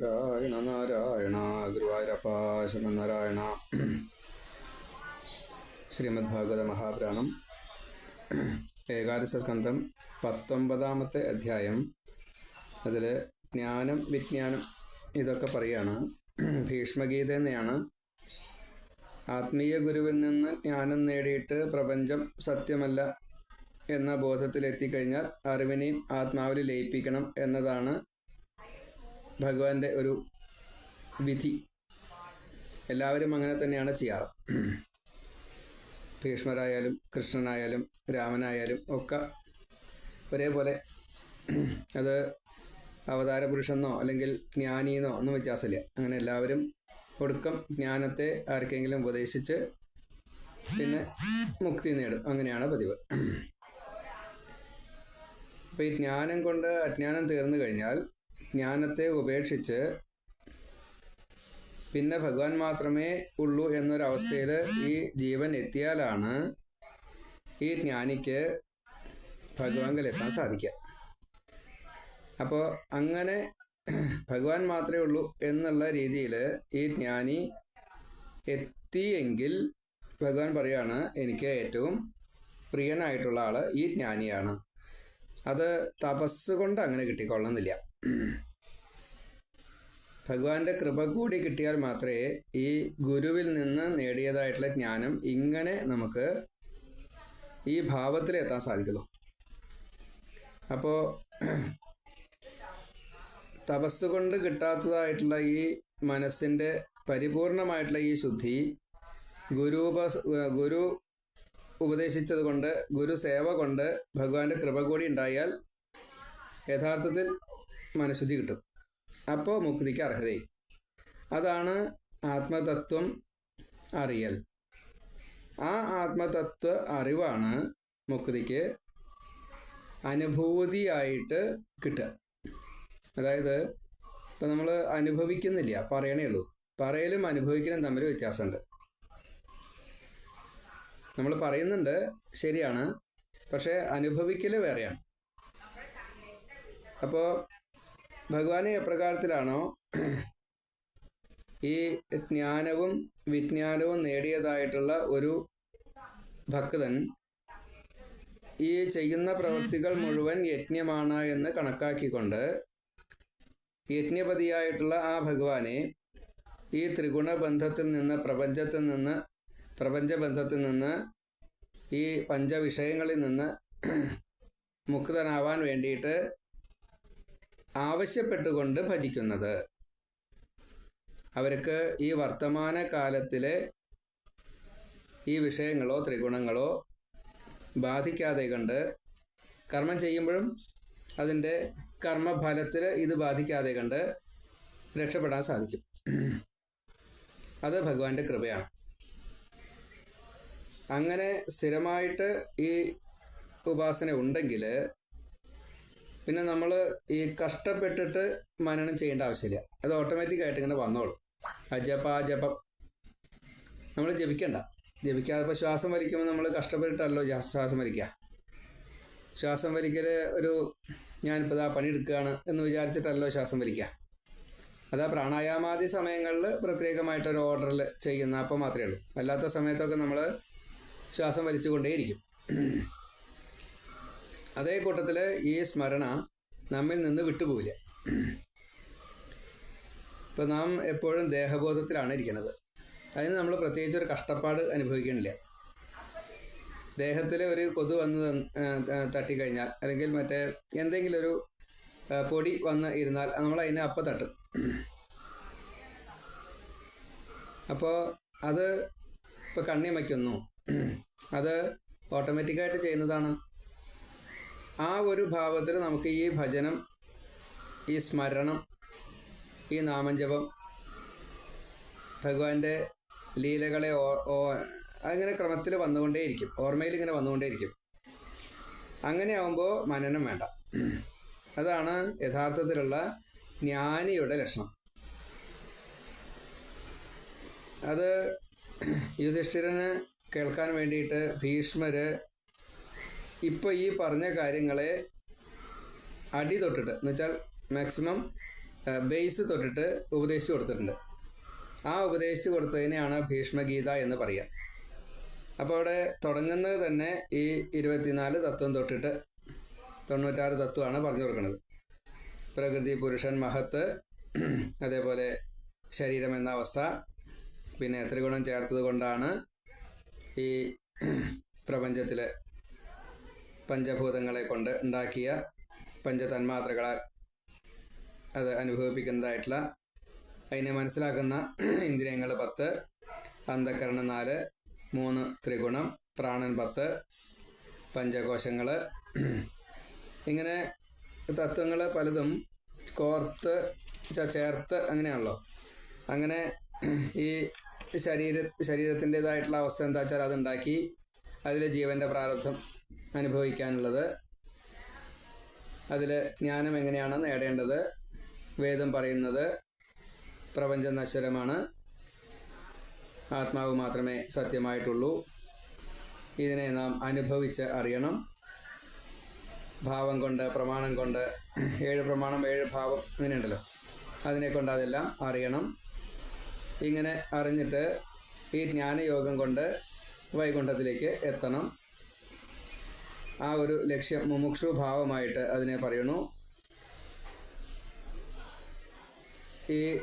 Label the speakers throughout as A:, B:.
A: നാരായണ നാരായണ ഗുരുവായൂരപ്പ ശ്രീമദ് ഭാഗവത മഹാപുരാണം ഏകാദശ സ്കന്ധം പത്തൊമ്പതാമത്തെ അധ്യായം. അതിൽ ജ്ഞാനം വിജ്ഞാനം ഇതൊക്കെ പറയാണ്. ഭീഷ്മഗീത തന്നെയാണ്. ആത്മീയ ഗുരുവിൽ നിന്ന് ജ്ഞാനം നേടിയിട്ട് പ്രപഞ്ചം സത്യമല്ല എന്ന ബോധത്തിലെത്തിക്കഴിഞ്ഞാൽ അറിവിനെയും ആത്മാവിൽ ലയിപ്പിക്കണം എന്നതാണ് ഭഗവാന്റെ ഒരു വിധി. എല്ലാവരും അങ്ങനെ തന്നെയാണ് ചെയ്യാറ്. ഭീഷ്മരായാലും കൃഷ്ണനായാലും രാമനായാലും ഒക്കെ ഒരേപോലെ അത് അവതാര പുരുഷെന്നോ അല്ലെങ്കിൽ ജ്ഞാനിയെന്നോ ഒന്നും വ്യത്യാസമില്ല. അങ്ങനെ എല്ലാവരും ഒടുക്കം ജ്ഞാനത്തെ ആർക്കെങ്കിലും ഉപദേശിച്ച് പിന്നെ മുക്തി നേടും. അങ്ങനെയാണ് പതിവ്. അപ്പോൾ ഈ ജ്ഞാനം കൊണ്ട് അജ്ഞാനം തീർന്നു കഴിഞ്ഞാൽ ജ്ഞാനത്തെ ഉപേക്ഷിച്ച് പിന്നെ ഭഗവാൻ മാത്രമേ ഉള്ളൂ എന്നൊരവസ്ഥയിൽ ഈ ജീവൻ എത്തിയാലാണ് ഈ ജ്ഞാനിക്ക് ഭഗവാങ്കൽ എത്താൻ സാധിക്കുക. അപ്പോൾ അങ്ങനെ ഭഗവാൻ മാത്രമേ ഉള്ളൂ എന്നുള്ള രീതിയിൽ ഈ ജ്ഞാനി എത്തിയെങ്കിൽ ഭഗവാൻ പറയാണ് എനിക്ക് ഏറ്റവും പ്രിയനായിട്ടുള്ള ആൾ ഈ ജ്ഞാനിയാണ്. അത് തപസ് കൊണ്ട് അങ്ങനെ കിട്ടിക്കൊള്ളുന്നില്ല. ഭഗവാന്റെ കൃപ കൂടി കിട്ടിയാൽ മാത്രമേ ഈ ഗുരുവിൽ നിന്ന് നേടിയതായിട്ടുള്ള ജ്ഞാനം ഇങ്ങനെ നമുക്ക് ഈ ഭാവത്തിൽ എത്താൻ സാധിക്കുള്ളൂ. അപ്പോൾ തപസ് കൊണ്ട് കിട്ടാത്തതായിട്ടുള്ള ഈ മനസ്സിന്റെ പരിപൂർണമായിട്ടുള്ള ഈ ശുദ്ധി ഗുരുപ ഗുരു ഉപദേശിച്ചത് കൊണ്ട് ഗുരു സേവ കൊണ്ട് ഭഗവാന്റെ കൃപ കൂടി ഉണ്ടായാൽ യഥാർത്ഥത്തിൽ മനഃശുദ്ധി കിട്ടും. അപ്പോൾ മുക്തിക്ക് അർഹതയായി. അതാണ് ആത്മതത്വം അറിയൽ. ആ ആത്മതത്വ അറിവാണ് മുക്തിക്ക് അനുഭൂതിയായിട്ട് കിട്ടുക. അതായത് ഇപ്പം നമ്മൾ അനുഭവിക്കുന്നില്ല പറയണേ ഉള്ളൂ. പറയലും അനുഭവിക്കലും തമ്മിൽ വ്യത്യാസമുണ്ട്. നമ്മൾ പറയുന്നുണ്ട് ശരിയാണ്. പക്ഷേ അനുഭവിക്കൽ വേറെയാണ്. അപ്പോൾ ഭഗവാനെ എപ്രകാരത്തിലാണോ ഈ ജ്ഞാനവും വിജ്ഞാനവും നേടിയതായിട്ടുള്ള ഒരു ഭക്തൻ ഈ ചെയ്യുന്ന പ്രവൃത്തികൾ മുഴുവൻ യജ്ഞമാണ് എന്ന് കണക്കാക്കിക്കൊണ്ട് യജ്ഞപതിയായിട്ടുള്ള ആ ഭഗവാനെ ഈ ത്രിഗുണബന്ധത്തിൽ നിന്ന് പ്രപഞ്ചത്തിൽ നിന്ന് പ്രപഞ്ചബന്ധത്തിൽ നിന്ന് ഈ പഞ്ചവിഷയങ്ങളിൽ നിന്ന് മുക്തനാവാൻ വേണ്ടിയിട്ട് ആവശ്യപ്പെട്ടുകൊണ്ട് ഭജിക്കുന്നത്. അവർക്ക് ഈ വർത്തമാന കാലത്തിലെ ഈ വിഷയങ്ങളോ ത്രിഗുണങ്ങളോ ബാധിക്കാതെ കണ്ട് കർമ്മം ചെയ്യുമ്പോഴും അതിന്റെ കർമ്മഫലത്തിൽ ഇത് ബാധിക്കാതെ കണ്ട് രക്ഷപ്പെടാൻ സാധിക്കും. അത് ഭഗവാന്റെ കൃപയാണ്. അങ്ങനെ സ്ഥിരമായിട്ട് ഈ ഉപാസന ഉണ്ടെങ്കിൽ പിന്നെ നമ്മൾ ഈ കഷ്ടപ്പെട്ടിട്ട് മനനം ചെയ്യേണ്ട ആവശ്യമില്ല. അത് ഓട്ടോമാറ്റിക് ആയിട്ട് ഇങ്ങനെ വന്നോളും. അജപ ജപം നമ്മൾ ജപിക്കണ്ട. ജപിക്കാതെ ഇപ്പോൾ ശ്വാസം വലിക്കുമ്പോൾ നമ്മൾ കഷ്ടപ്പെട്ടിട്ടല്ലോ ശ്വാസം വലിക്കുക ശ്വാസം വലിക്കൽ ഒരു ഞാനിപ്പോൾ ഇതാ പണിയെടുക്കുകയാണ് എന്ന് വിചാരിച്ചിട്ടല്ലോ ശ്വാസം വലിക്കുക അതാ പ്രാണായാമാദി സമയങ്ങളിൽ പ്രത്യേകമായിട്ടൊരു ഓർഡറിൽ ചെയ്യുന്ന അപ്പോൾ മാത്രമേ ഉള്ളൂ. അല്ലാത്ത സമയത്തൊക്കെ നമ്മൾ ശ്വാസം വലിച്ചുകൊണ്ടേയിരിക്കും. അതേ കൂട്ടത്തിൽ ഈ സ്മരണ നമ്മിൽ നിന്ന് വിട്ടുപോവില്ല. ഇപ്പം നാം എപ്പോഴും ദേഹബോധത്തിലാണ് ഇരിക്കുന്നത്. അതിന് നമ്മൾ പ്രത്യേകിച്ച് ഒരു കഷ്ടപ്പാട് അനുഭവിക്കണില്ല ദേഹത്തിലെ ഒരു കൊതു വന്ന് തട്ടിക്കഴിഞ്ഞാൽ അല്ലെങ്കിൽ മറ്റേ എന്തെങ്കിലും ഒരു പൊടി വന്ന് ഇരുന്നാൽ നമ്മൾ അതിനെ അപ്പം തട്ടും. അപ്പോൾ അത് ഇപ്പോൾ കണ്ണിമയ്ക്കുന്നു. അത് ഓട്ടോമാറ്റിക്കായിട്ട് ചെയ്യുന്നതാണ്. ആ ഒരു ഭാവത്തിൽ നമുക്ക് ഈ ഭജനം ഈ സ്മരണം ഈ നാമഞ്ജപം ഭഗവാന്റെ ലീലകളെ അങ്ങനെ ക്രമത്തിൽ വന്നുകൊണ്ടേയിരിക്കും. ഓർമ്മയിൽ ഇങ്ങനെ വന്നുകൊണ്ടേയിരിക്കും. അങ്ങനെ ആവുമ്പോൾ മനനം വേണ്ട. അതാണ് യഥാർത്ഥത്തിലുള്ള ജ്ഞാനിയുടെ ലക്ഷണം. അത് യുധിഷ്ഠിരന് കേൾക്കാൻ വേണ്ടിയിട്ട് ഭീഷ്മര് ഇപ്പോൾ ഈ പറഞ്ഞ കാര്യങ്ങളെ അടി തൊട്ടിട്ട് എന്ന് വെച്ചാൽ മാക്സിമം ബേസ് തൊട്ടിട്ട് ഉപദേശിച്ചു കൊടുത്തിട്ടുണ്ട്. ആ ഉപദേശിച്ചു കൊടുത്തതിനെയാണ് ഭീഷ്മഗീത എന്ന് പറയുക അപ്പോൾ അവിടെ തുടങ്ങുന്നത് തന്നെ ഈ ഇരുപത്തിനാല് തത്വം തൊട്ടിട്ട് തൊണ്ണൂറ്റാറ് തത്വമാണ് പറഞ്ഞു കൊടുക്കുന്നത്. പ്രകൃതി പുരുഷൻ മഹത്ത് അതേപോലെ ശരീരം എന്ന അവസ്ഥ പിന്നെ ത്രിഗുണം ചേർത്തത് കൊണ്ടാണ് ഈ പ്രപഞ്ചത്തിലെ പഞ്ചഭൂതങ്ങളെ കൊണ്ട് ഉണ്ടാക്കിയ പഞ്ചതന്മാത്രകളാൽ അത് അനുഭവിപ്പിക്കുന്നതായിട്ടുള്ള അതിനെ മനസ്സിലാക്കുന്ന ഇന്ദ്രിയങ്ങൾ പത്ത് അന്ധകരണം നാല് മൂന്ന് ത്രിഗുണം പ്രാണൻ പത്ത് പഞ്ചകോശങ്ങൾ ഇങ്ങനെ തത്വങ്ങൾ പലതും കോർത്ത് ചേർത്ത് അങ്ങനെയാണല്ലോ. അങ്ങനെ ഈ ശരീര ശരീരത്തിന്റെതായിട്ടുള്ള അവസ്ഥ എന്താ വെച്ചാൽ അതുണ്ടാക്കി അതിൽ ജീവന്റെ പ്രാരബ്ധം അനുഭവിക്കാനുള്ളത്. അതിൽ ജ്ഞാനം എങ്ങനെയാണ് നേടേണ്ടത്? വേദം പറയുന്നത് പ്രപഞ്ചം നശ്വരമാണ്. ആത്മാവ് മാത്രമേ സത്യമായിട്ടുള്ളൂ. ഇതിനെ നാം അനുഭവിച്ച് അറിയണം. ഭാവം കൊണ്ട് പ്രമാണം കൊണ്ട് ഏഴ് പ്രമാണം ഏഴ് ഭാവം അങ്ങനെയുണ്ടല്ലോ അതിനെ കൊണ്ട് അതെല്ലാം അറിയണം. ഇങ്ങനെ അറിഞ്ഞിട്ട് ഈ ജ്ഞാനയോഗം കൊണ്ട് വൈകുണ്ഠത്തിലേക്ക് എത്തണം. ആ ഒരു ലക്ഷ്യം മുമുക്ഷു ഭാവമായിട്ട് അതിനെ പറയുന്നു. ഈ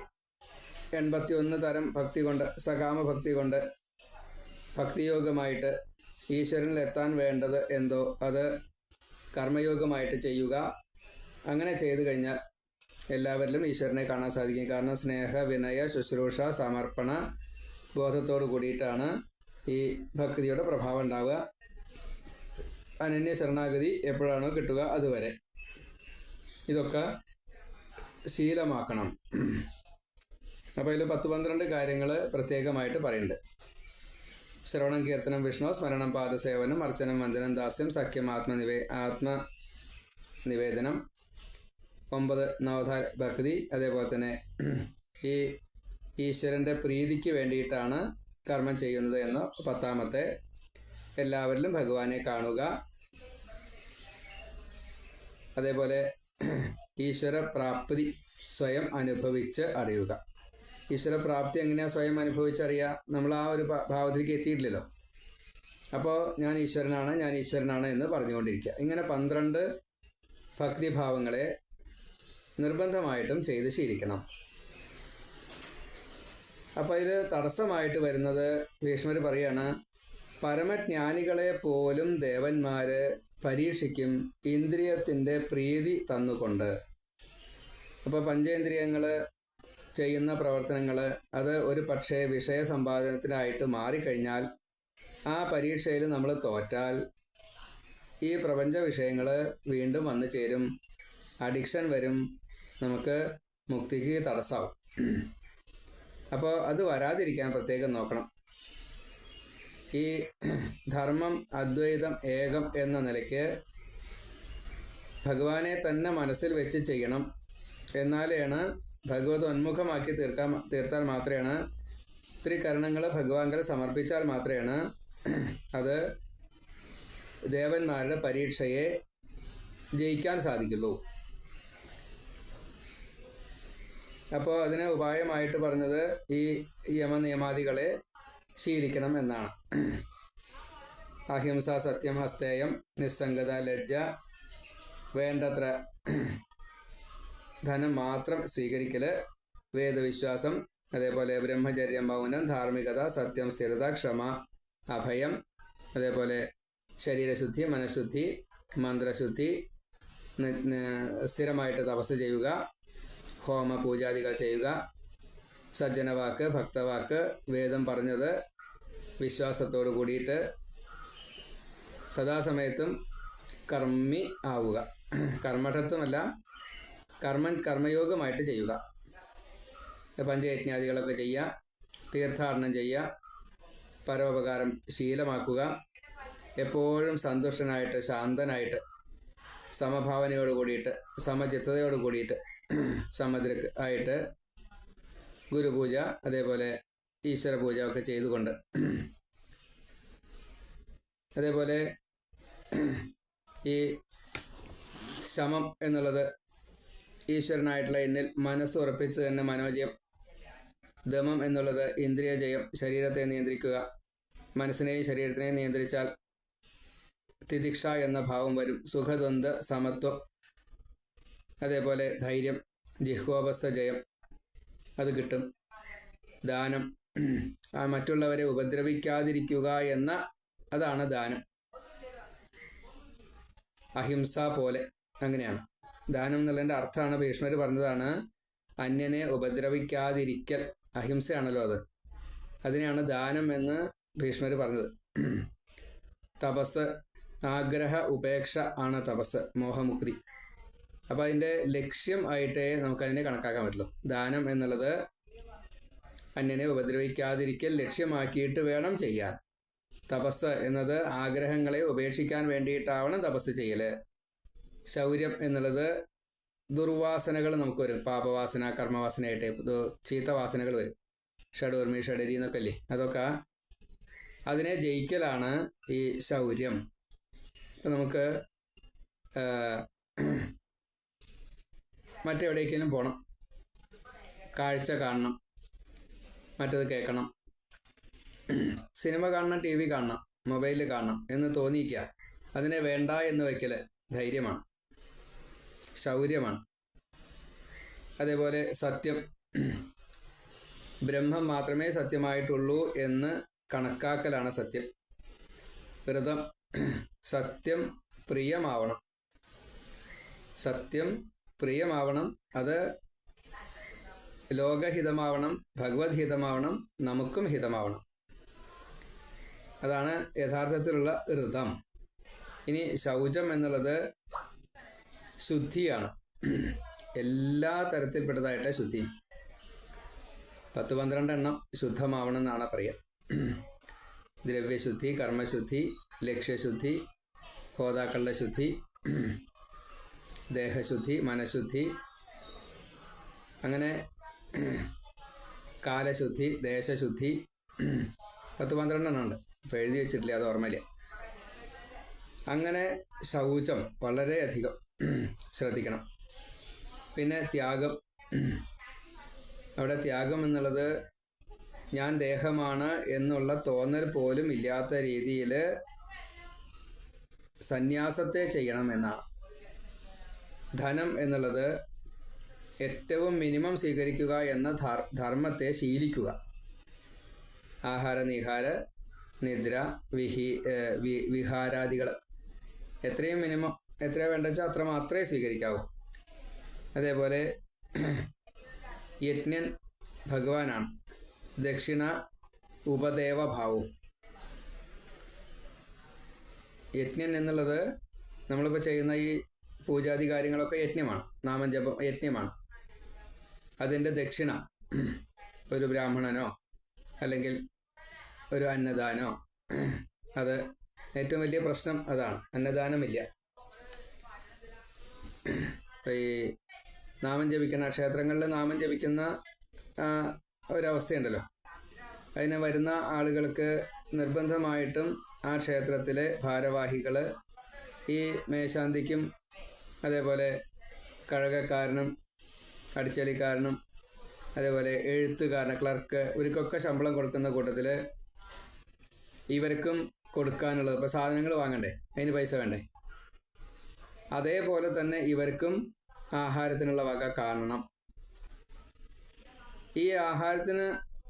A: എൺപത്തി ഒന്ന് തരം ഭക്തി കൊണ്ട് സകാമ ഭക്തി കൊണ്ട് ഭക്തിയോഗമായിട്ട് ഈശ്വരനിൽ എത്താൻ വേണ്ടത് എന്തോ അത് കർമ്മയോഗമായിട്ട് ചെയ്യുക. അങ്ങനെ ചെയ്തു കഴിഞ്ഞാൽ എല്ലാവരിലും ഈശ്വരനെ കാണാൻ സാധിക്കും. കാരണം സ്നേഹ വിനയ ശുശ്രൂഷ സമർപ്പണ ബോധത്തോടു കൂടിയിട്ടാണ് ഈ ഭക്തിയുടെ പ്രഭാവം ഉണ്ടാവുക. അനന്യ ശരണാഗതി എപ്പോഴാണോ കിട്ടുക അതുവരെ. ഇതൊക്കെ ശീലമാക്കണം. അപ്പോൾ ഇതിൽ പത്ത് പന്ത്രണ്ട് കാര്യങ്ങൾ പ്രത്യേകമായിട്ട് പറയുന്നുണ്ട് ശ്രവണം കീർത്തനം വിഷ്ണു സ്മരണം പാദസേവനം അർച്ചനം വന്ദനം ദാസ്യം സഖ്യം ആത്മനിവേ ആത്മ നിവേദനം ഒമ്പത് നവധാ ഭക്തി അതേപോലെ തന്നെ ഈ ഈശ്വരന്റെ പ്രീതിക്ക് വേണ്ടിയിട്ടാണ് കർമ്മം ചെയ്യുന്നത് എന്ന് പത്താമത്തെ എല്ലാവരിലും ഭഗവാനെ കാണുക. അതേപോലെ ഈശ്വര പ്രാപ്തി സ്വയം അനുഭവിച്ച് അറിയുക. ഈശ്വര പ്രാപ്തി എങ്ങനെയാണ് സ്വയം അനുഭവിച്ചറിയുക നമ്മൾ ആ ഒരു ഭാവത്തിലേക്ക് എത്തിയിട്ടില്ലല്ലോ. അപ്പോൾ ഞാൻ ഈശ്വരനാണ് ഞാൻ ഈശ്വരനാണ് എന്ന് പറഞ്ഞുകൊണ്ടിരിക്കുക. ഇങ്ങനെ പന്ത്രണ്ട് ഭക്തിഭാവങ്ങളെ നിർബന്ധമായിട്ടും ചെയ്ത് ശീലിക്കണം. അപ്പോൾ ഇത് തടസ്സമായിട്ട് വരുന്നത് ഭീഷ്മർ പറയാണ് പരമജ്ഞാനികളെ പോലും ദേവന്മാര് പരീക്ഷിക്കും ഇന്ദ്രിയത്തിന്റെ പ്രീതി തന്നുകൊണ്ട്. അപ്പോൾ പഞ്ചേന്ദ്രിയങ്ങൾ ചെയ്യുന്ന പ്രവർത്തനങ്ങൾ അത് ഒരു പക്ഷേ വിഷയ സമ്പാദനത്തിനായിട്ട് മാറിക്കഴിഞ്ഞാൽ ആ പരീക്ഷയിൽ നമ്മൾ തോറ്റാൽ ഈ പ്രപഞ്ച വിഷയങ്ങൾ വീണ്ടും വന്നു ചേരും. അഡിക്ഷൻ വരും. നമുക്ക് മുക്തിക്ക് തടസ്സമാവും അപ്പോൾ അത് വരാതിരിക്കാൻ പ്രത്യേകം നോക്കണം. ഈ ധർമ്മം അദ്വൈതം ഏകം എന്ന നിലയ്ക്ക് ഭഗവാനെ തന്നെ മനസ്സിൽ വെച്ച് ചെയ്യണം എന്നാലാണ് ഭഗവത് ഉന്മുഖമാക്കി തീർക്കാൻ തീർത്താൽ മാത്രമാണ് ത്രികരണങ്ങൾ ഭഗവാൻകൾ സമർപ്പിച്ചാൽ മാത്രമാണ് അത് ദേവന്മാരുടെ പരീക്ഷയെ ജയിക്കാൻ സാധിക്കുള്ളൂ. അപ്പോൾ അതിന് ഉപായമായിട്ട് പറഞ്ഞത് ഈ യമനിയമാദികളെ ശീലിക്കണം എന്നാണ്. അഹിംസ സത്യം ഹസ്തേയം നിസ്സംഗത ലജ്ജ വേണ്ടത്ര ധനം മാത്രം സ്വീകരിക്കൽ വേദവിശ്വാസം അതേപോലെ ബ്രഹ്മചര്യം മൗനം ധാർമ്മികത സത്യം സ്ഥിരത ക്ഷമ അഭയം അതേപോലെ ശരീരശുദ്ധി മനഃശുദ്ധി മന്ത്രശുദ്ധി സ്ഥിരമായിട്ട് തപസ് ചെയ്യുക ഹോമ പൂജാദികൾ ചെയ്യുക സജ്ജനവാക്ക് ഭക്തവാക്ക് വേദം പറഞ്ഞത് വിശ്വാസത്തോട് കൂടിയിട്ട് സദാസമയത്തും കർമ്മി ആവുക. കർമ്മഠത്വമല്ല കർമ്മ കർമ്മയോഗമായിട്ട് ചെയ്യുക. പഞ്ചയജ്ഞാദികളൊക്കെ ചെയ്യുക തീർത്ഥാടനം ചെയ്യുക പരോപകാരം ശീലമാക്കുക എപ്പോഴും സന്തുഷ്ടനായിട്ട് ശാന്തനായിട്ട് സമഭാവനയോട് കൂടിയിട്ട് സമചിത്തതയോട് കൂടിയിട്ട് സമദ്രക്ക് ആയിട്ട് ഗുരുപൂജ അതേപോലെ ഈശ്വര പൂജ ഒക്കെ ചെയ്തുകൊണ്ട്. അതേപോലെ ഈ ശമം എന്നുള്ളത് ഈശ്വരനായിട്ടുള്ള എന്നിൽ മനസ്സ് ഉറപ്പിച്ച് തന്നെ മനോജയം ദമം എന്നുള്ളത് ഇന്ദ്രിയ ജയം ശരീരത്തെ നിയന്ത്രിക്കുക മനസ്സിനെയും ശരീരത്തിനെയും നിയന്ത്രിച്ചാൽ തിദിക്ഷ എന്ന ഭാവം വരും. സുഖദ്വന്ദ് സമത്വം അതേപോലെ ധൈര്യം ജിഹ്വോപസ്ഥ ജയം അത് കിട്ടും. ദാനം. ആ മറ്റുള്ളവരെ ഉപദ്രവിക്കാതിരിക്കുക എന്ന അതാണ് ദാനം. അഹിംസ പോലെ അങ്ങനെയാണ്. ദാനം എന്നുള്ളതിന്റെ അർത്ഥമാണ് ഭീഷ്മർ പറഞ്ഞതാണ് അന്യനെ ഉപദ്രവിക്കാതിരിക്കൽ. അഹിംസയാണല്ലോ അത്. അതിനെയാണ് ദാനം എന്ന് ഭീഷ്മർ പറഞ്ഞത്. തപസ് ആഗ്രഹ ഉപേക്ഷ ആണ് തപസ് മോഹമുക്തി. അപ്പോൾ അതിന്റെ ലക്ഷ്യം ആയിട്ടേ നമുക്കതിനെ കണക്കാക്കാൻ പറ്റുള്ളൂ. ദാനം എന്നുള്ളത് അന്യനെ ഉപദ്രവിക്കാതിരിക്കൽ ലക്ഷ്യമാക്കിയിട്ട് വേണം ചെയ്യാൻ. തപസ് എന്നത് ആഗ്രഹങ്ങളെ ഉപേക്ഷിക്കാൻ വേണ്ടിയിട്ടാവണം തപസ് ചെയ്യൽ. ശൗര്യം എന്നുള്ളത് ദുർവാസനകൾ നമുക്ക് വരും പാപവാസന കർമ്മവാസനയായിട്ട് ഇത് ചീത്ത വാസനകൾ വരും ഷഡൂർമി ഷഡരി എന്നൊക്കെ അല്ലേ അതൊക്കെ അതിനെ ജയിക്കലാണ് ഈ ശൗര്യം. നമുക്ക് മറ്റെവിടേക്കെങ്കിലും പോകണം കാഴ്ച കാണണം. മറ്റത് കേൾക്കണം. സിനിമ കാണണം ടി വി കാണണം മൊബൈലിൽ കാണണം എന്ന് തോന്നിക്കുക അതിനെ വേണ്ട എന്ന് വയ്ക്കൽ ധൈര്യമാണ്. ശൗര്യമാണ്. അതേപോലെ സത്യം. ബ്രഹ്മം മാത്രമേ സത്യമായിട്ടുള്ളൂ എന്ന് കണക്കാക്കലാണ് സത്യം. വ്രതം. സത്യം പ്രിയമാവണം. സത്യം പ്രിയമാവണം. അത് ലോകഹിതമാവണം ഭഗവത് ഹിതമാവണം നമുക്കും ഹിതമാവണം. അതാണ് യഥാർത്ഥത്തിലുള്ള ഋതം. ഇനി ശൗചം എന്നുള്ളത് ശുദ്ധിയാണ്. എല്ലാ തരത്തിൽപ്പെട്ടതായിട്ട് ശുദ്ധി. പത്ത് പന്ത്രണ്ട് എണ്ണം ശുദ്ധമാവണം എന്നാണ് പറയുക. ദ്രവ്യശുദ്ധി കർമ്മശുദ്ധി ലക്ഷ്യശുദ്ധി ഹോതാക്കളുടെ ശുദ്ധി ദേഹശുദ്ധി മനഃശുദ്ധി. അങ്ങനെ കാലശുദ്ധി ദേശശുദ്ധി. പത്ത് പന്ത്രണ്ടെണ്ണം ഉണ്ട് എഴുതി വെച്ചിട്ടില്ല അത് ഓർമ്മയില്ല അങ്ങനെ ശൗചം വളരെയധികം ശ്രദ്ധിക്കണം. പിന്നെ ത്യാഗം. അവിടെ ത്യാഗം എന്നുള്ളത് ഞാൻ ദേഹമാണ് എന്നുള്ള തോന്നൽ പോലും ഇല്ലാത്ത രീതിയിൽ സന്യാസത്തെ ചെയ്യണം എന്നാണ്. ധനം എന്നുള്ളത് ഏറ്റവും മിനിമം സ്വീകരിക്കുക എന്ന ധർമ്മത്തെ ശീലിക്കുക. ആഹാര നിഹാര നിദ്ര വിഹി വിഹാരാദികൾ. എത്രയും മിനിമം എത്ര വേണ്ട വെച്ചാൽ അത്ര മാത്രമേ സ്വീകരിക്കാവൂ. അതേപോലെ യജ്ഞൻ ഭഗവാനാണ്. ദക്ഷിണ ഉപദേവഭാവവും യജ്ഞൻ എന്നുള്ളത് നമ്മളിപ്പോൾ ചെയ്യുന്ന ഈ പൂജാതി കാര്യങ്ങളൊക്കെ യജ്ഞമാണ്. നാമം ജപം യജ്ഞമാണ്. അതിന്റെ ദക്ഷിണ ഒരു ബ്രാഹ്മണനോ അല്ലെങ്കിൽ ഒരു അന്നദാനോ അത് ഏറ്റവും വലിയ പ്രശ്നം അതാണ്. അന്നദാനമില്ല. ഈ നാമം ജപിക്കുന്ന ക്ഷേത്രങ്ങളിൽ നാമം ജപിക്കുന്ന ഒരവസ്ഥയുണ്ടല്ലോ. അതിന് വരുന്ന ആളുകൾക്ക് നിർബന്ധമായിട്ടും ആ ക്ഷേത്രത്തിലെ ഭാരവാഹികൾ ഈ മേശാന്തിക്കും അതേപോലെ കഴകക്കാരനും അടിച്ചലിക്കാരനും അതേപോലെ എഴുത്തുകാരന് ക്ലർക്ക് ഇവർക്കൊക്കെ ശമ്പളം കൊടുക്കുന്ന കൂട്ടത്തിൽ ഇവർക്കും കൊടുക്കാനുള്ളത്. ഇപ്പോൾ സാധനങ്ങൾ വാങ്ങണ്ടേ? അതിന് പൈസ വേണ്ടേ? അതേപോലെ തന്നെ ഇവർക്കും ആഹാരത്തിനുള്ള വക കാണണം. ഈ ആഹാരത്തിന്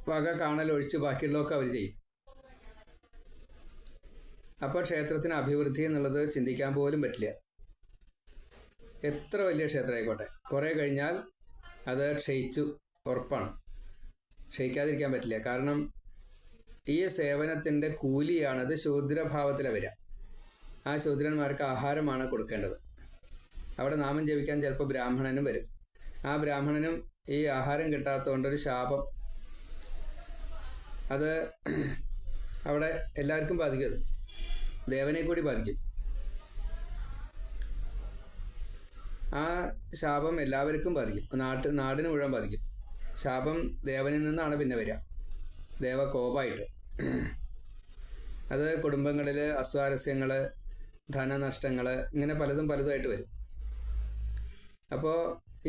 A: വക കാണൽ ഒഴിച്ച് ബാക്കിയുള്ളതൊക്കെ അവർ ചെയ്യും. അപ്പോൾ ക്ഷേത്രത്തിന് അഭിവൃദ്ധി എന്നുള്ളത് ചിന്തിക്കാൻ പോലും പറ്റില്ല. എത്ര വലിയ ക്ഷേത്രമായിക്കോട്ടെ. കുറേ കഴിഞ്ഞാൽ അത് ക്ഷയിച്ചു. ഉറപ്പാണ്. ക്ഷയിക്കാതിരിക്കാൻ പറ്റില്ല. കാരണം ഈ സേവനത്തിന്റെ കൂലിയാണത് ശൂദ്രഭാവത്തിലെ വരിക. ആ ശൂദ്രന്മാർക്ക് ആഹാരമാണ് കൊടുക്കേണ്ടത്. അവിടെ നാമം ജപിക്കാൻ ചിലപ്പോൾ ബ്രാഹ്മണനും വരും. ആ ബ്രാഹ്മണനും ഈ ആഹാരം കിട്ടാത്തതുകൊണ്ട് ഒരു ശാപം. അത് അവിടെ എല്ലാവർക്കും ബാധിക്കും അത്. ദേവനെ കൂടി ബാധിക്കും. ആ ശാപം എല്ലാവർക്കും ബാധിക്കും. നാട്ട് നാടിന് മുഴുവൻ ബാധിക്കും. ശാപം ദേവനിൽ നിന്നാണ് പിന്നെ വരിക. ദേവകോപായിട്ട്. അത് കുടുംബങ്ങളിൽ അസ്വാരസ്യങ്ങൾ ധനനഷ്ടങ്ങൾ ഇങ്ങനെ പലതും പലതുമായിട്ട് വരും. അപ്പോൾ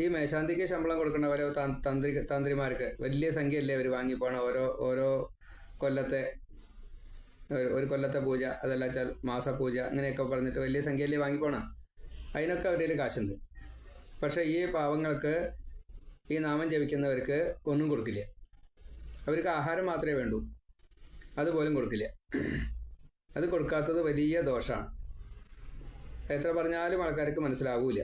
A: ഈ മേശാന്തിക്ക് ശമ്പളം കൊടുക്കുന്ന ഓരോ തന്ത്രി തന്ത്രിമാർക്ക് വലിയ സംഖ്യയല്ലേ അവർ വാങ്ങിപ്പോണ ഓരോ ഓരോ കൊല്ലത്തെ ഒരു- കൊല്ലത്തെ പൂജ അതല്ല വെച്ചാൽ മാസപൂജ അങ്ങനെയൊക്കെ പറഞ്ഞിട്ട് വലിയ സംഖ്യയല്ലേ വാങ്ങിപ്പോണ അതിനൊക്കെ അവരുടെ കാശുണ്ട്. പക്ഷേ ഈ പാവങ്ങൾക്ക് ഈ നാമം ജപിക്കുന്നവർക്ക് ഒന്നും കൊടുക്കില്ല. അവർക്ക് ആഹാരം മാത്രമേ വേണ്ടൂ. അതുപോലും കൊടുക്കില്ല. അത് കൊടുക്കാത്തത് വലിയ ദോഷമാണ് എത്ര പറഞ്ഞാലും ആൾക്കാർക്ക് മനസ്സിലാവൂല.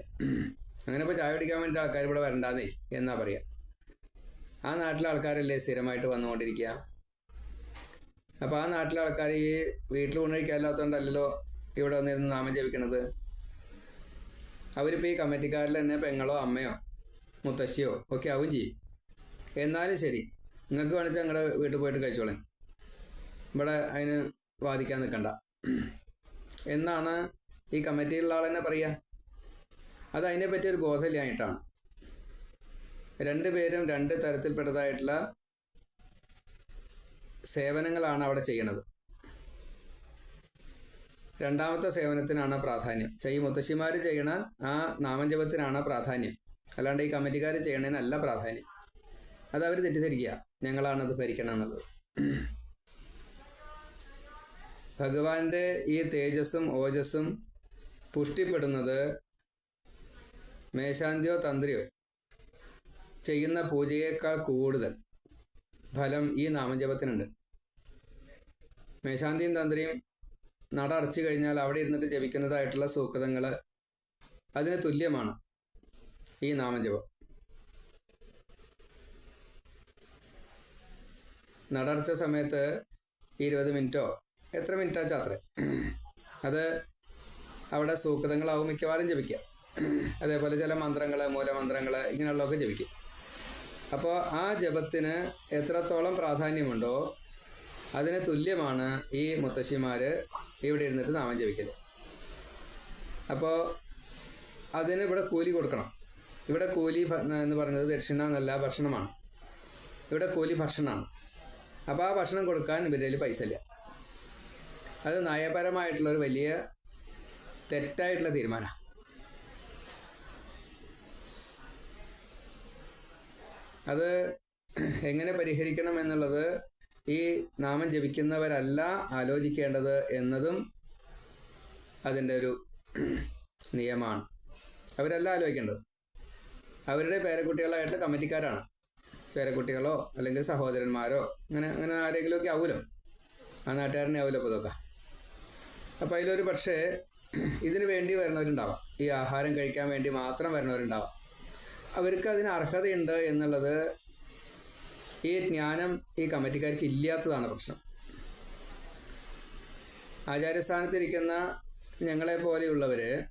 A: അങ്ങനെ ഇപ്പോൾ ചായ പിടിക്കാൻ വേണ്ടി ആൾക്കാർ ഇവിടെ വരണ്ടാന്നേ എന്നാ പറയാ. ആ നാട്ടിലെ ആൾക്കാരല്ലേ സ്ഥിരമായിട്ട് വന്നുകൊണ്ടിരിക്കുക അപ്പോൾ ആ നാട്ടിലെ ആൾക്കാർ ഈ വീട്ടിൽ ഊണഴിക്കാല്ലാത്തതുകൊണ്ടല്ലോ ഇവിടെ വന്നിരുന്ന് നാമം ജപിക്കണത്? അവരിപ്പോൾ ഈ കമ്മിറ്റിക്കാരിൽ തന്നെ പെങ്ങളോ അമ്മയോ മുത്തശ്ശിയോ ഒക്കെ ആവും ചെയ്യും. എന്നാലും ശരി നിങ്ങൾക്ക് വേണിച്ച ഞങ്ങളുടെ വീട്ടിൽ പോയിട്ട് കഴിച്ചോളേ. ഇവിടെ അതിന് വാദിക്കാൻ നിൽക്കണ്ട. എന്നാണ് ഈ കമ്മിറ്റിയിലുള്ള ആൾ തന്നെ പറയുക അത് അതിനെപ്പറ്റി ഒരു ബോധമില്ലായിട്ടാണ് രണ്ടുപേരും രണ്ട് തരത്തിൽപ്പെട്ടതായിട്ടുള്ള സേവനങ്ങളാണ് അവിടെ ചെയ്യണത്. രണ്ടാമത്തെ സേവനത്തിനാണ് പ്രാധാന്യം. ഈ മുത്തശ്ശിമാർ ചെയ്യണ ആ നാമജപത്തിനാണ് പ്രാധാന്യം. അല്ലാണ്ട് ഈ കമ്മിറ്റിക്കാർ ചെയ്യണതിനല്ല പ്രാധാന്യം. അത് അവർ തെറ്റിദ്ധരിക്കുക. ഞങ്ങളാണത് ഭരിക്കണം എന്നുള്ളത് ഭഗവാന്റെ ഈ തേജസ്സും ഓജസ്സും പുഷ്ടിപ്പെടുന്നത് മേശാന്തിയോ തന്ത്രിയോ ചെയ്യുന്ന പൂജയേക്കാൾ കൂടുതൽ ഫലം ഈ നാമജപത്തിനുണ്ട്. മേശാന്തിയും തന്ത്രിയും നട അടച്ചു കഴിഞ്ഞാൽ അവിടെ ഇരുന്നിട്ട് ജപിക്കുന്നതായിട്ടുള്ള സൂക്തങ്ങൾ അതിന് തുല്യമാണ് ഈ നാമജപം. നടച്ച അടച്ച സമയത്ത് ഇരുപത് മിനിറ്റോ എത്ര മിനിറ്റാ അത്ര അത് അവിടെ സൂക്തങ്ങളാവും മിക്കവാറും ജപിക്കുക. അതേപോലെ ചില മന്ത്രങ്ങൾ മൂലമന്ത്രങ്ങൾ ഇങ്ങനെയുള്ളതൊക്കെ ജപിക്കും. അപ്പോൾ ആ ജപത്തിന് എത്രത്തോളം പ്രാധാന്യമുണ്ടോ അതിന് തുല്യമാണ് ഈ മുത്തശ്ശിമാർ ഇവിടെ ഇരുന്നിട്ട് നാമം ജപിക്കൽ അപ്പോൾ അതിന് ഇവിടെ കൂലി കൊടുക്കണം. ഇവിടെ കൂലി എന്ന് പറയുന്നത് ദക്ഷിണ എന്നല്ല ഭക്ഷണമാണ്. ഇവിടെ കൂലി ഭക്ഷണമാണ്. അപ്പോൾ ആ ഭക്ഷണം കൊടുക്കാൻ ഇവരുടെ കയ്യിൽ പൈസ ഇല്ല അത് നയപരമായിട്ടുള്ള ഒരു വലിയ തെറ്റായിട്ടുള്ള തീരുമാനമാണ് അത് എങ്ങനെ പരിഹരിക്കണം എന്നുള്ളത് ഈ നാമം ജപിക്കുന്നവരല്ല ആലോചിക്കേണ്ടത് എന്നതും അതിന്റെ ഒരു നിയമമാണ്. അവരല്ല ആലോചിക്കേണ്ടത്. അവരുടെ പേരക്കുട്ടികളായിട്ട് കമ്മിറ്റിക്കാരാണ്. പേരക്കുട്ടികളോ അല്ലെങ്കിൽ സഹോദരന്മാരോ അങ്ങനെ അങ്ങനെ ആരെങ്കിലുമൊക്കെ ആവുമല്ലോ ആ നാട്ടുകാരനെ ആവുമല്ലോ അപ്പോൾ ഇതൊക്കെ? അപ്പോൾ അതിലൊരു പക്ഷേ ഇതിന് വേണ്ടി വരുന്നവരുണ്ടാവാം. ഈ ആഹാരം കഴിക്കാൻ വേണ്ടി മാത്രം വരുന്നവരുണ്ടാവാം. അവർക്ക് അതിന് അർഹതയുണ്ട് എന്നുള്ളത് ഈ ജ്ഞാനം ഈ കമ്മിറ്റിക്കാർക്ക് ഇല്ലാത്തതാണ് പ്രശ്നം. ആചാര്യസ്ഥാനത്തിരിക്കുന്ന ഞങ്ങളെ പോലെയുള്ളവർ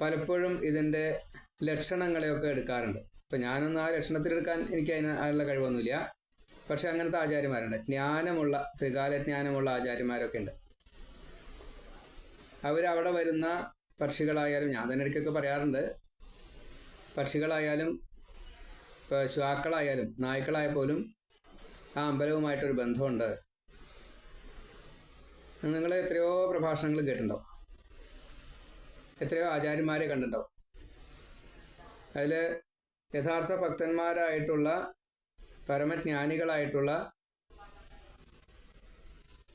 A: പലപ്പോഴും ഇതിന്റെ ലക്ഷണങ്ങളെയൊക്കെ എടുക്കാറുണ്ട്. ഇപ്പം ഞാനൊന്നും ആ ലക്ഷണത്തിലെടുക്കാൻ എനിക്ക് അതിന് അതിനുള്ള കഴിവൊന്നുമില്ല. പക്ഷെ അങ്ങനത്തെ ആചാര്യന്മാരുണ്ട്. ജ്ഞാനമുള്ള ത്രികാല ജ്ഞാനമുള്ള ആചാര്യന്മാരൊക്കെ ഉണ്ട്. അവരവിടെ വരുന്ന പക്ഷികളായാലും ഞാൻ തന്നെ ഇടയ്ക്കൊക്കെ പറയാറുണ്ട്. പക്ഷികളായാലും ഇപ്പോൾ ശുവാക്കളായാലും നായ്ക്കളായ പോലും ആ അമ്പലവുമായിട്ടൊരു ബന്ധമുണ്ട്. നിങ്ങൾ എത്രയോ പ്രഭാഷണങ്ങൾ കേട്ടിട്ടുണ്ടാവും. എത്രയോ ആചാര്യന്മാരെ കണ്ടിട്ടുണ്ടാവും. അതിൽ യഥാർത്ഥ ഭക്തന്മാരായിട്ടുള്ള പരമജ്ഞാനികളായിട്ടുള്ള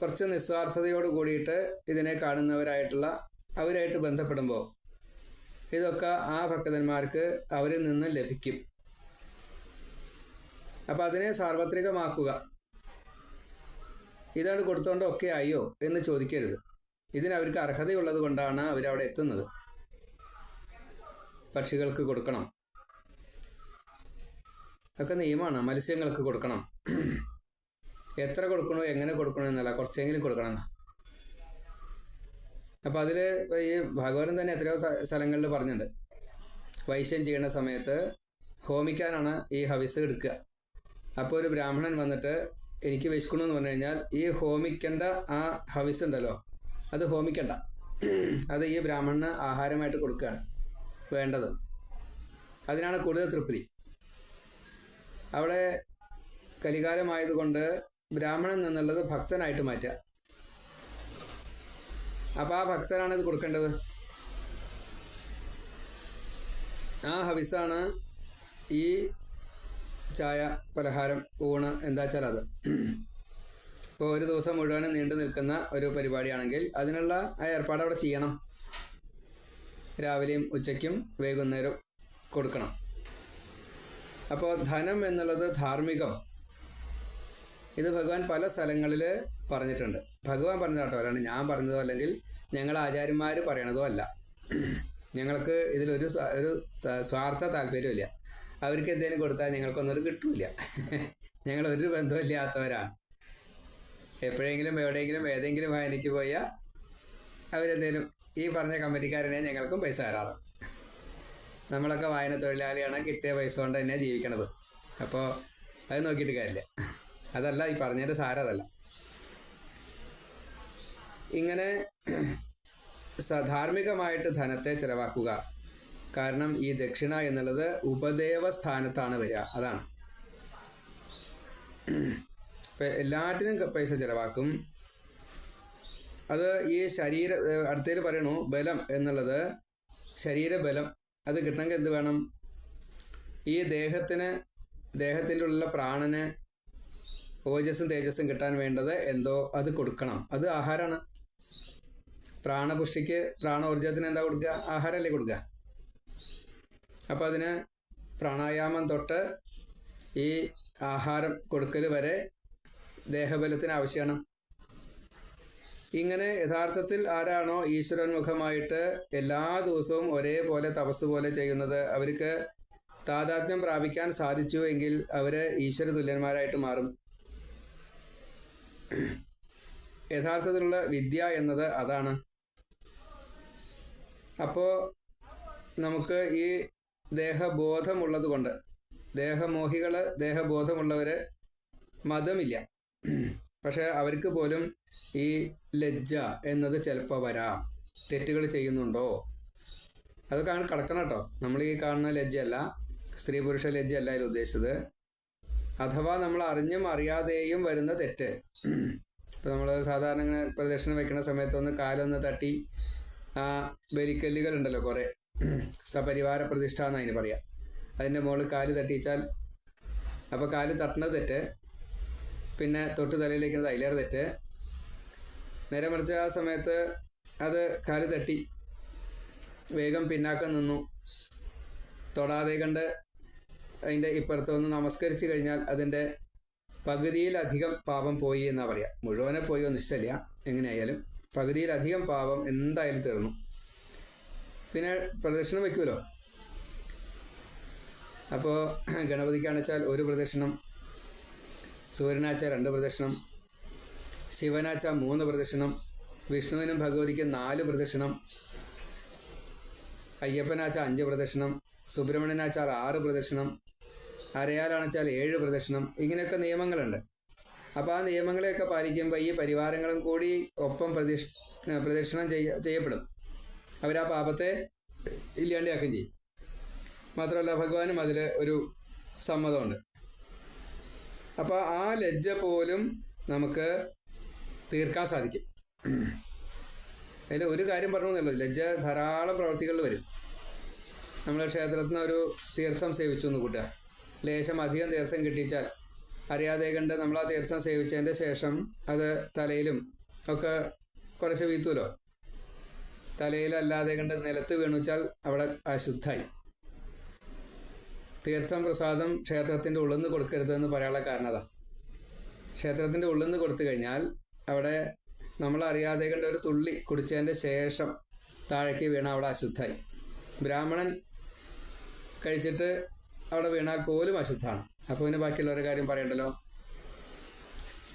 A: കുറച്ച് നിസ്വാർത്ഥതയോട് കൂടിയിട്ട് ഇതിനെ കാണുന്നവരായിട്ടുള്ള അവരായിട്ട് ബന്ധപ്പെടുമ്പോൾ ഇതൊക്കെ ആ ഭക്തന്മാർക്ക് അവരിൽ നിന്ന് ലഭിക്കും. അപ്പം അതിനെ സാർവത്രികമാക്കുക. ഇതാണ് കൊടുത്തോണ്ട് ഒക്കെ ആയോ എന്ന് ചോദിക്കരുത്. ഇതിനവർക്ക് അർഹതയുള്ളത് കൊണ്ടാണ് അവരവിടെ എത്തുന്നത്. പക്ഷികൾക്ക് കൊടുക്കണം. ഒക്കെ നിയമമാണ് മത്സ്യങ്ങൾക്ക് കൊടുക്കണം. എത്ര കൊടുക്കണോ എങ്ങനെ കൊടുക്കണോ എന്നല്ല കുറച്ചെങ്കിലും കൊടുക്കണം എന്നാ അപ്പം അതിൽ ഈ ഭഗവാൻ തന്നെ എത്രയോ സ്ഥ- സ്ഥലങ്ങളിൽ പറഞ്ഞിട്ടുണ്ട്. വൈശ്യം ചെയ്യുന്ന സമയത്ത് ഹോമിക്കാനാണ് ഈ ഹവിസ് എടുക്കുക. അപ്പോൾ ഒരു ബ്രാഹ്മണൻ വന്നിട്ട് എനിക്ക് വിശക്കണം എന്ന് പറഞ്ഞു കഴിഞ്ഞാൽ ഈ ഹോമിക്കേണ്ട ആ ഹവിസ് ഉണ്ടല്ലോ അത് ഹോമിക്കണ്ട. അത് ഈ ബ്രാഹ്മണന് ആഹാരമായിട്ട് കൊടുക്കുകയാണ് വേണ്ടത്. അതിനാണ് കൂടുതൽ തൃപ്തി. അവിടെ കലികാലമായതുകൊണ്ട് ബ്രാഹ്മണൻ എന്നുള്ളത് ഭക്തനായിട്ട് മാറ്റുക. അപ്പോൾ ആ ഭക്തനാണ് ഇത് കൊടുക്കേണ്ടത്? ആ ഹവിസാണ് ഈ ചായ പലഹാരം ഊണ് എന്താ വെച്ചാൽ അത്. ഇപ്പോൾ ഒരു ദിവസം മുഴുവനും നീണ്ടു നിൽക്കുന്ന ഒരു പരിപാടിയാണെങ്കിൽ അതിനുള്ള ആ ഏർപ്പാട് അവിടെ ചെയ്യണം. രാവിലെയും ഉച്ചയ്ക്കും വൈകുന്നേരം കൊടുക്കണം. അപ്പോൾ ധനം എന്നുള്ളത് ധാർമ്മികം. ഇത് ഭഗവാൻ പല സ്ഥലങ്ങളിൽ പറഞ്ഞിട്ടുണ്ട്. ഭഗവാൻ പറഞ്ഞതാട്ടോ. അല്ലാണ്ട് ഞാൻ പറഞ്ഞതോ അല്ലെങ്കിൽ ഞങ്ങൾ ആചാര്യന്മാർ പറയണതോ അല്ല. ഞങ്ങൾക്ക് ഇതിലൊരു ഒരു സ്വാർത്ഥ താല്പര്യമില്ല അവർക്ക് എന്തെങ്കിലും കൊടുത്താൽ ഞങ്ങൾക്കൊന്നും അത് കിട്ടൂല. ഞങ്ങൾ ഒരു ബന്ധമില്ലാത്തവരാണ് എപ്പോഴെങ്കിലും എവിടെയെങ്കിലും ഏതെങ്കിലും വായനയ്ക്ക് പോയാൽ അവരെന്തേലും ഈ പറഞ്ഞ കമ്മിറ്റിക്കാരനെ ഞങ്ങൾക്കും പൈസ തരാറ്. നമ്മളൊക്കെ വായന തൊഴിലാളിയാണ് കിട്ടിയ പൈസ കൊണ്ട് തന്നെ ജീവിക്കണത്. അപ്പോൾ അത് നോക്കിയിട്ട് കാര്യമില്ല. അതല്ല ഈ പറഞ്ഞതിന്റെ സാരം അതല്ല. ഇങ്ങനെ ധാർമ്മികമായിട്ട് ധനത്തെ ചെലവാക്കുക കാരണം ഈ ദക്ഷിണ എന്നുള്ളത് ഉപദേവ സ്ഥാനത്താണ് വരിക. അതാണ്. എല്ലാറ്റിനും പൈസ ചിലവാക്കും. അത് ഈ ശരീര അടുത്തേൽ പറയണു ബലം എന്നുള്ളത് ശരീരബലം. അത് കിട്ടണമെങ്കിൽ എന്ത് വേണം? ഈ ദേഹത്തിന് ദേഹത്തിന്റെ ഉള്ള പ്രാണന് ഓജസ്സും തേജസ്സും കിട്ടാൻ വേണ്ടത് എന്തോ അത് കൊടുക്കണം. അത് ആഹാരമാണ് പ്രാണപുഷ്ടിക്ക് പ്രാണോർജത്തിന് എന്താ കൊടുക്കുക ആഹാരമല്ലേ കൊടുക്കുക അപ്പം അതിന് പ്രാണായാമം തൊട്ട് ഈ ആഹാരം കൊടുക്കൽ വരെ ദേഹബലത്തിന് ആവശ്യമാണ്. ഇങ്ങനെ യഥാർത്ഥത്തിൽ ആരാണോ ഈശ്വരോന്മുഖമായിട്ട് എല്ലാ ദിവസവും ഒരേപോലെ തപസ് പോലെ ചെയ്യുന്നത് അവർക്ക് താതാത്മ്യം പ്രാപിക്കാൻ സാധിച്ചു എങ്കിൽ അവർ ഈശ്വര തുല്യന്മാരായിട്ട് മാറും. യഥാർത്ഥത്തിലുള്ള വിദ്യ എന്നത് അതാണ്. അപ്പോൾ നമുക്ക് ഈ ദേഹബോധമുള്ളത് കൊണ്ട് ദേഹമോഹികൾ ദേഹബോധമുള്ളവർ മതമില്ല. പക്ഷെ അവർക്ക് പോലും ഈ ലജ്ജ എന്നത് ചിലപ്പോൾ വരാം. തെറ്റുകൾ ചെയ്യുന്നുണ്ടോ? അതൊക്കെ അങ്ങനെ കിടക്കണം കേട്ടോ. നമ്മൾ ഈ കാണുന്ന ലജ്ജയല്ല സ്ത്രീ പുരുഷ ലജ്ജയല്ല ഇതിൽ ഉദ്ദേശിച്ചത്. അഥവാ നമ്മൾ അറിഞ്ഞും അറിയാതെയും വരുന്ന തെറ്റ്. ഇപ്പം നമ്മൾ സാധാരണ ഇങ്ങനെ പ്രദക്ഷിണം വെക്കുന്ന സമയത്തൊന്ന് കാലൊന്ന് തട്ടി ആ ബലിക്കല്ലുകൾ ഉണ്ടല്ലോ കുറേ. സപരിവാര പ്രതിഷ്ഠ എന്ന് അതിന് പറയാം. അതിന്റെ മുകളിൽ കാൽ തട്ടിച്ചാൽ അപ്പോൾ കാൽ തട്ടുന്നത് തെറ്റ് പിന്നെ തൊട്ട് തലയിലേക്കുന്നത് അതിലേറെ തെറ്റ്. നേരെ മറിച്ച് ആ സമയത്ത് അത് കാൽ തട്ടി. വേഗം പിന്നാക്കം നിന്നു. തൊടാതെ കണ്ട് അതിന്റെ ഇപ്പുറത്ത് ഒന്ന് നമസ്കരിച്ച് കഴിഞ്ഞാൽ അതിന്റെ പകുതിയിലധികം പാപം പോയി എന്നാ പറയാം. മുഴുവനെ പോയോ നിശ്ചല്ല എങ്ങനെയായാലും പകുതിയിലധികം പാപം എന്തായാലും തീർന്നു. പിന്നെ പ്രദക്ഷിണം വെക്കുമല്ലോ അപ്പോൾ ഗണപതിക്കാണെച്ചാൽ ഒരു പ്രദക്ഷിണം സൂര്യനാച്ച രണ്ട് പ്രദക്ഷിണം ശിവനാച്ച മൂന്ന് പ്രദക്ഷിണം വിഷ്ണുവിനും ഭഗവതിക്ക് നാല് പ്രദക്ഷിണം അയ്യപ്പനാച്ച അഞ്ച് പ്രദക്ഷിണം സുബ്രഹ്മണ്യനാച്ചാൽ ആറ് പ്രദക്ഷിണം അരയാലാണെച്ചാൽ ഏഴ് പ്രദക്ഷിണം ഇങ്ങനെയൊക്കെ നിയമങ്ങളുണ്ട്. അപ്പോൾ ആ നിയമങ്ങളെയൊക്കെ പാലിക്കുമ്പോൾ ഈ പരിവാരങ്ങളും കൂടി ഒപ്പം പ്രദക്ഷിണം ചെയ്യ ചെയ്യപ്പെടും. അവരാ പാപത്തെ ഇല്ലാണ്ടാക്കുകയും ചെയ്യും. മാത്രമല്ല ഭഗവാനും അതിൽ ഒരു സമ്മതമുണ്ട്. അപ്പോൾ ആ ലജ്ജ പോലും നമുക്ക് തീർക്കാൻ സാധിക്കും. അതിൽ ഒരു കാര്യം പറഞ്ഞുള്ളൂ ലജ്ജ ധാരാളം പ്രവർത്തികളിൽ വരും. നമ്മുടെ ക്ഷേത്രത്തിൽ നിന്ന് ഒരു തീർത്ഥം സേവിച്ചു എന്ന് കൂട്ടുക. ലേശം അധികം തീർത്ഥം കിട്ടിച്ചാൽ അറിയാതെ കണ്ട് നമ്മൾ ആ തീർത്ഥം സേവിച്ചതിന്റെ ശേഷം അത് തലയിലും ഒക്കെ കുറച്ച് വീത്തുമല്ലോ തലയിലല്ലാതെ കണ്ട് നിലത്ത് വീണുവെച്ചാൽ അവിടെ അശുദ്ധായി. തീർത്ഥം പ്രസാദം ക്ഷേത്രത്തിന്റെ ഉള്ളിൽ നിന്ന് കൊടുക്കരുതെന്ന് പറയാനുള്ള കാരണം അതാ ക്ഷേത്രത്തിന്റെ ഉള്ളിൽ നിന്ന് കൊടുത്തു കഴിഞ്ഞാൽ അവിടെ നമ്മൾ അറിയാതെ കണ്ട ഒരു തുള്ളി കുടിച്ചതിന്റെ ശേഷം താഴേക്ക് വീണ അവിടെ അശുദ്ധായി. ബ്രാഹ്മണൻ കഴിച്ചിട്ട് അവിടെ വീണാൽ പോലും അശുദ്ധമാണ് അപ്പോൾ പിന്നെ ബാക്കിയുള്ളവരുടെ കാര്യം പറയണ്ടല്ലോ?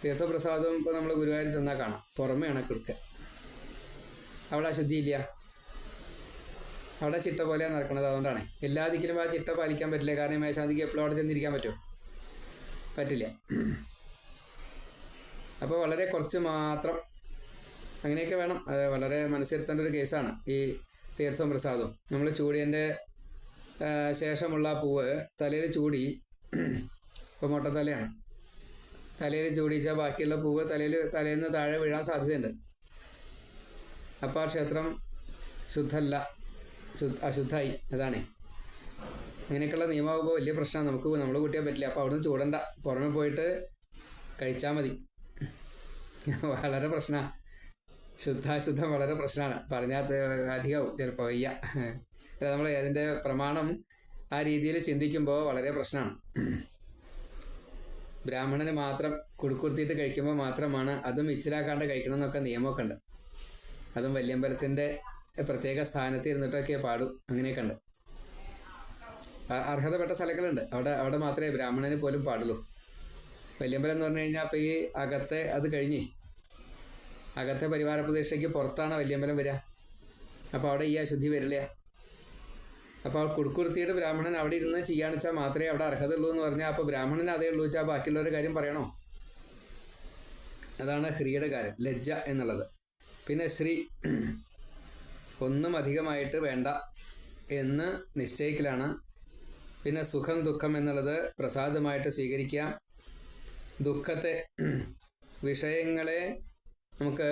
A: തീർത്ഥപ്രസാദം ഇപ്പോൾ നമ്മൾ ഗുരുവായൂർ ചെന്നാൽ കാണാം. പുറമേ ആണ് കൊടുക്കുക അവിടെ അശുദ്ധിയില്ല അവിടെ ചിട്ട പോലെയാണ് നടക്കുന്നത് അതുകൊണ്ടാണ്. എല്ലാ ദിക്കിലും ആ ചിട്ട പാലിക്കാൻ പറ്റില്ല. കാരണം മേശാന്തിക്ക് എപ്പോഴും അവിടെ ചെന്നിരിക്കാൻ പറ്റുമോ പറ്റില്ല. അപ്പോൾ വളരെ കുറച്ച് മാത്രം അങ്ങനെയൊക്കെ വേണം. അത് വളരെ മനസ്സിരുത്തേണ്ട ഒരു കേസാണ് ഈ തീർത്ഥം പ്രസാദവും നമ്മൾ ചൂടിയന്റെ ശേഷമുള്ള പൂവ് തലയിൽ ചൂടി ഇപ്പോൾ മുട്ടത്തലയാണ്. തലയിൽ ചൂടിച്ചാൽ ബാക്കിയുള്ള പൂവ് തലയിൽ തലേന്ന് താഴെ വീഴാൻ സാധ്യതയുണ്ട്. അപ്പോൾ ആ ക്ഷേത്രം ശുദ്ധല്ല ശുദ്ധ അതാണേ. അങ്ങനെയൊക്കെയുള്ള നിയമമാകുമ്പോൾ വലിയ പ്രശ്നമാണ് നമുക്ക് നമ്മൾ കൂട്ടിയാൽ പറ്റില്ല. അപ്പോൾ അവിടുന്ന് ചൂടണ്ട. പുറമെ പോയിട്ട് കഴിച്ചാൽ മതി. വളരെ പ്രശ്നമാണ് ശുദ്ധാശുദ്ധം വളരെ പ്രശ്നമാണ് പറഞ്ഞാൽ അധികവും. ചിലപ്പോൾ വയ്യ. നമ്മൾ അതിന്റെ പ്രമാണം ആ രീതിയിൽ ചിന്തിക്കുമ്പോൾ വളരെ പ്രശ്നമാണ് ബ്രാഹ്മണന് മാത്രം കുടുക്കുർത്തിയിട്ട് കഴിക്കുമ്പോൾ മാത്രമാണ് അതും ഇച്ചിലാക്കാണ്ട് കഴിക്കണം എന്നൊക്കെ നിയമമൊക്കെ ഉണ്ട്. അതും വല്യമ്പലത്തിന്റെ പ്രത്യേക സ്ഥാനത്ത് ഇരുന്നിട്ടൊക്കെ പാടും. അങ്ങനെയൊക്കെ ഉണ്ട്. അർഹതപ്പെട്ട സ്ഥലങ്ങളുണ്ട്. അവിടെ അവിടെ മാത്രമേ ബ്രാഹ്മണന് പോലും പാടുള്ളൂ. വല്യമ്പലം എന്ന് പറഞ്ഞു കഴിഞ്ഞാൽ അപ്പോൾ ഈ അകത്തെ അത് കഴിഞ്ഞ് അകത്തെ പരിവാര പ്രതീക്ഷയ്ക്ക് പുറത്താണ് വല്യമ്പലം വരിക അപ്പോൾ അവിടെ ഈ അശുദ്ധി വരില്ല അപ്പോൾ കുടുക്കുർത്തിയുടെ ബ്രാഹ്മണൻ അവിടെ ഇരുന്ന് ചെയ്യാന്ന് വെച്ചാൽ മാത്രമേ അവിടെ അർഹത ഉള്ളൂ എന്ന് പറഞ്ഞാൽ അപ്പോൾ ബ്രാഹ്മണൻ അതേ ഉള്ളൂ വെച്ചാൽ ബാക്കിയുള്ളവരുടെ കാര്യം പറയണോ? അതാണ് ഹ്രീയുടെ കാര്യം. ലജ്ജ എന്നുള്ളത്. പിന്നെ ശ്രീ ഒന്നും അധികമായിട്ട് വേണ്ട എന്ന് നിശ്ചയിക്കലാണ്. പിന്നെ സുഖം ദുഃഖം എന്നുള്ളത് പ്രസാദമായിട്ട് സ്വീകരിക്കാം ദുഃഖത്തെ വിഷയങ്ങളെ നമുക്ക്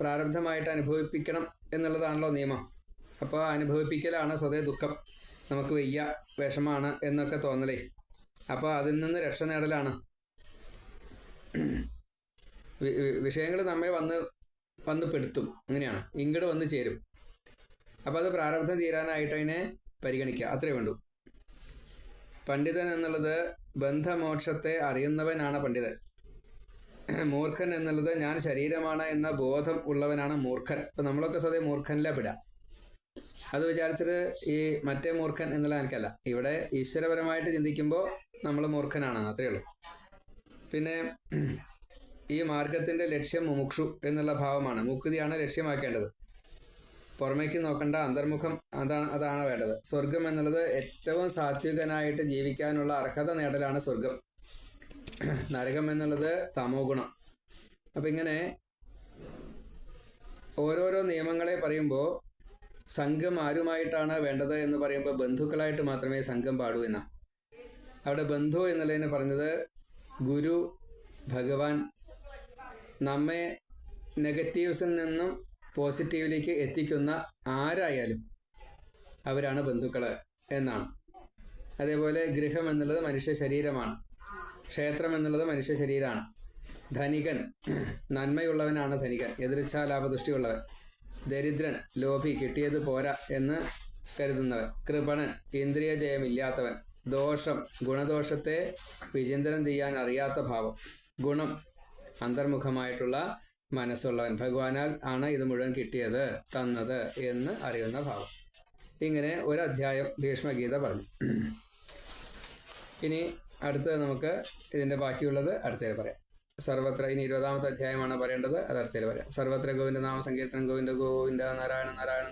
A: പ്രാരബ്ധമായിട്ട് അനുഭവിപ്പിക്കണം എന്നുള്ളതാണല്ലോ നിയമം. അപ്പോൾ അനുഭവിപ്പിക്കലാണ് സ്വതേ ദുഃഖം. നമുക്ക് വയ്യ വിഷമാണ് എന്നൊക്കെ തോന്നലേ. അപ്പോൾ അതിൽ നിന്ന് രക്ഷ നേടലാണ്. വിഷയങ്ങൾ നമ്മെ വന്ന് വന്ന് പെടുത്തും അങ്ങനെയാണ്. ഇങ്ങോട്ട് വന്ന് ചേരും. അപ്പം അത് പ്രാരബ്ധം തീരാനായിട്ട് അതിനെ പരിഗണിക്കുക അത്രേ വേണ്ടൂ. പണ്ഡിതൻ എന്നുള്ളത് ബന്ധമോക്ഷത്തെ അറിയുന്നവനാണ് പണ്ഡിതൻ. മൂർഖൻ എന്നുള്ളത് ഞാൻ ശരീരമാണ് എന്ന ബോധം ഉള്ളവനാണ് മൂർഖൻ. ഇപ്പം നമ്മളൊക്കെ സ്വതേ മൂർഖനിലെ പിടാം അത് വിചാരിച്ചിട്ട് ഈ മറ്റേ മൂർഖൻ എന്നുള്ള എനിക്കല്ല. ഇവിടെ ഈശ്വരപരമായിട്ട് ചിന്തിക്കുമ്പോൾ നമ്മൾ മൂർഖനാണ്. അത്രയേ ഉള്ളൂ. പിന്നെ ഈ മാർഗത്തിന്റെ ലക്ഷ്യം മുമുക്ഷു എന്നുള്ള ഭാവമാണ്. മുക്തിയാണ് ലക്ഷ്യമാക്കേണ്ടത്. പുറമേക്ക് നോക്കേണ്ട അന്തർമുഖം അതാണ് അതാണ് വേണ്ടത്. സ്വർഗം എന്നുള്ളത് ഏറ്റവും സാത്വികനായിട്ട് ജീവിക്കാനുള്ള അർഹത നേടലാണ് സ്വർഗം നരകം എന്നുള്ളത് തമോ ഗുണം. അപ്പം ഇങ്ങനെ ഓരോരോ നിയമങ്ങളെ പറയുമ്പോൾ സംഘം ആരുമായിട്ടാണ് വേണ്ടത് എന്ന് പറയുമ്പോൾ ബന്ധുക്കളായിട്ട് മാത്രമേ സംഘം പാടൂ എന്നാണ് അവിടെ ബന്ധു എന്നുള്ളതിന് പറഞ്ഞത് ഗുരു ഭഗവാൻ നമ്മെ നെഗറ്റീവ്സിൽ നിന്നും പോസിറ്റീവിലേക്ക് എത്തിക്കുന്ന ആരായാലും അവരാണ് ബന്ധുക്കൾ എന്നാണ്. അതേപോലെ ഗൃഹം എന്നുള്ളത് മനുഷ്യ ശരീരമാണ്. ക്ഷേത്രം എന്നുള്ളത് മനുഷ്യ ശരീരമാണ്. ധനികൻ നന്മയുള്ളവനാണ് ധനികൻ. എതിർച്ചാ ലാഭദൃഷ്ടിയുള്ളവൻ ദരിദ്രൻ ലോഭി കിട്ടിയത് പോരാ എന്ന് കരുതുന്നവൻ. കൃപണൻ ഇന്ദ്രിയ ജയമില്ലാത്തവൻ ദോഷം ഗുണദോഷത്തെ വിചിന്തനം ചെയ്യാൻ അറിയാത്ത ഭാവം. ഗുണം അന്തർമുഖമായിട്ടുള്ള മനസ്സുള്ളവൻ. ഭഗവാനാൽ ആണ് ഇത് മുഴുവൻ കിട്ടിയത് തന്നത് എന്ന് അറിയുന്ന ഭാവം. ഇങ്ങനെ ഒരു അധ്യായം ഭീഷ്മഗീത പറഞ്ഞു. ഇനി അടുത്തത് നമുക്ക് ഇതിന്റെ ബാക്കിയുള്ളത് അടുത്തേ പറയാം. സർവത്ര ഇനി ഇരുപതാമത്തെ അധ്യായമാണ് പറയേണ്ടത് അത് അടുത്തേൽ പറയാം. സർവത്ര ഗോവിന്ദ നാമ സങ്കീർത്തനം ഗോവിന്ദ ഗോവിന്ദ നാരായണ നാരായണ